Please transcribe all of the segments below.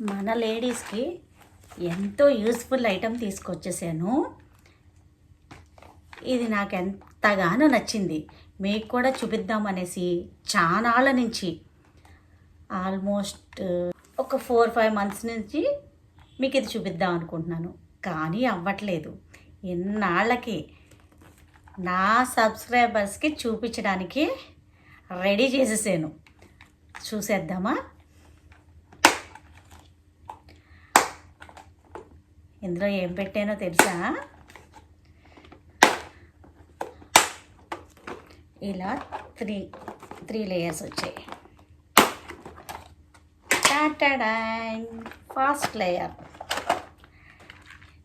మన లేడీస్కి ఎంతో యూస్ఫుల్ ఐటెం తీసుకొచ్చేసాను. ఇది నాకు ఎంతగానో నచ్చింది. మీకు కూడా చూపిద్దామనేసి చానాళ్ళ నుంచి ఆల్మోస్ట్ ఒక ఫోర్ ఫైవ్ మంత్స్ నుంచి మీకు ఇది చూపిద్దాం అనుకుంటున్నాను. కానీ అవ్వట్లేదు. ఎన్నాళ్ళకి నా సబ్స్క్రైబర్స్కి చూపించడానికి రెడీ చేసేసాను. చూసేద్దామా? ఇందులో ఏం పెట్టానో తెలుసా? ఇలా త్రీ త్రీ లేయర్స్ వచ్చాయి. టాటాడాయ్ ఫాస్ట్ లేయర్.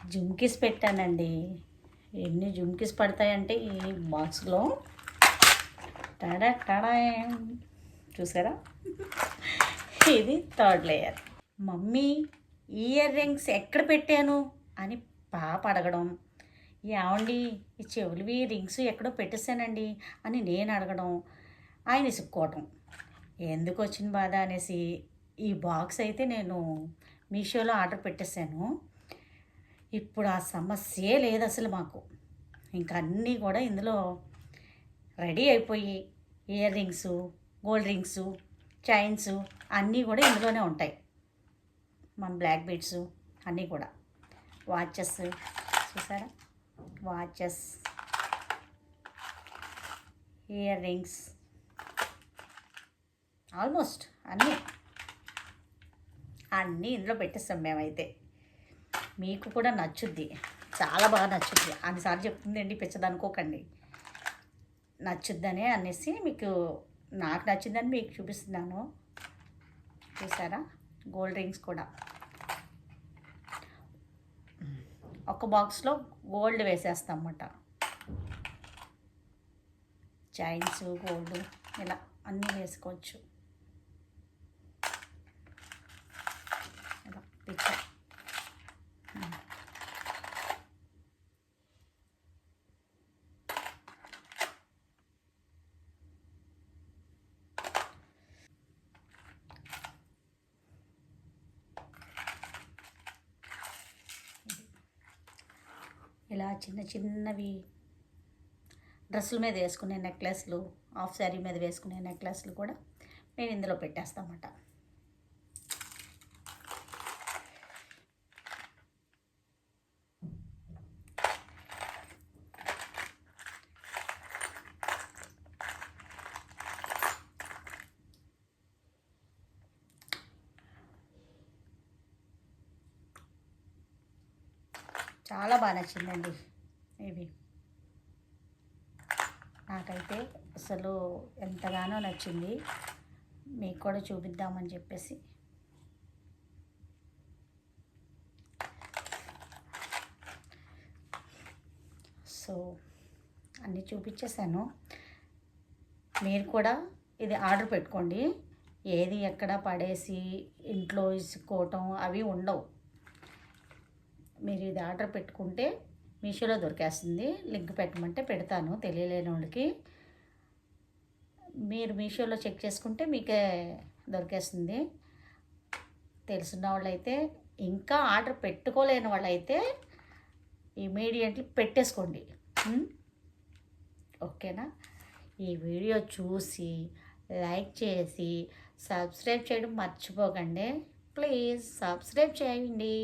జుమ్కీస్ పెట్టానండి. ఎన్ని జుమ్కీస్ పడతాయంటే ఈ బాక్స్లో. టడా టడాయ్. చూసారా? ఇది third layer. Mummy earrings ఎక్కడ పెట్టాను? అని పాప అడగడం. ఏమండి ఈ చెవులవి రింగ్స్ ఎక్కడో పెట్టేశానండి అని నేను అడగడం. ఆయన ఇసుక్కోవటం. ఎందుకు వచ్చిన బాధ? అనేసి ఈ బాక్స్ అయితే నేను మీషోలో ఆర్డర్ పెట్టేశాను. ఇప్పుడు ఆ సమస్యే లేదు అసలు మాకు. ఇంకా అన్నీ కూడా ఇందులో రెడీ అయిపోయి earrings gold rings chains అన్నీ కూడా ఇందులోనే ఉంటాయి. మన బ్లాక్ బీడ్స్ అన్నీ కూడా. వాచెస్ చూసారా? వాచెస్ ఇయర్ రింగ్స్ ఆల్మోస్ట్ అన్నీ. అన్నీ ఇందులో పెట్టేస్తాం మేమైతే. మీకు కూడా నచ్చుద్ది. చాలా బాగా నచ్చుద్ది. అన్నిసార్లు చెప్తుందండి పిచ్చదనుకోకండి. నచ్చుద్దనే అనేసి మీకు నాకు నచ్చిందని మీకు చూపిస్తున్నాను. చూసారా? గోల్డ్ రింగ్స్ కూడా. ఒక బాక్స్లో గోల్డ్ వేసేస్తాం అన్నమాట చైన్స్ గోల్డ్ ఇలా అన్నీ వేసుకోవచ్చు ఇలా పిక్చర్ ఇలా చిన్న చిన్నవి డ్రెస్సుల మీద వేసుకునే నెక్లెస్లు హాఫ్ శారీ మీద వేసుకునే నెక్లెస్లు కూడా నేను ఇందులో పెట్టేస్తామట చాలా బాగా నచ్చిందండి ఇవి. నాకైతే అసలు ఎంతగానో నచ్చింది. మీకు కూడా చూపిద్దామని చెప్పేసి. సో అన్నీ చూపించేశాను మీరు కూడా ఇది ఆర్డర్ పెట్టుకోండి. ఏది ఎక్కడ పడేసి ఇంట్లో ఇసుకోవటం అవి ఉండవు. మీరు ఇది ఆర్డర్ పెట్టుకుంటే మీషోలో దొరికేస్తుంది. లింక్ పెట్టమంటే పెడతాను తెలియలేని వాళ్ళకి. మీరు మీషోలో చెక్ చేసుకుంటే మీకే దొరికేస్తుంది. తెలిసిన వాళ్ళైతే ఇంకా ఆర్డర్ పెట్టుకోలేని వాళ్ళైతే ఇమీడియట్లీ పెట్టేసుకోండి. ఓకేనా? ఈ వీడియో చూసి లైక్ చేసి సబ్స్క్రైబ్ చేయడం మర్చిపోకండి. ప్లీజ్ సబ్స్క్రైబ్ చేయండి.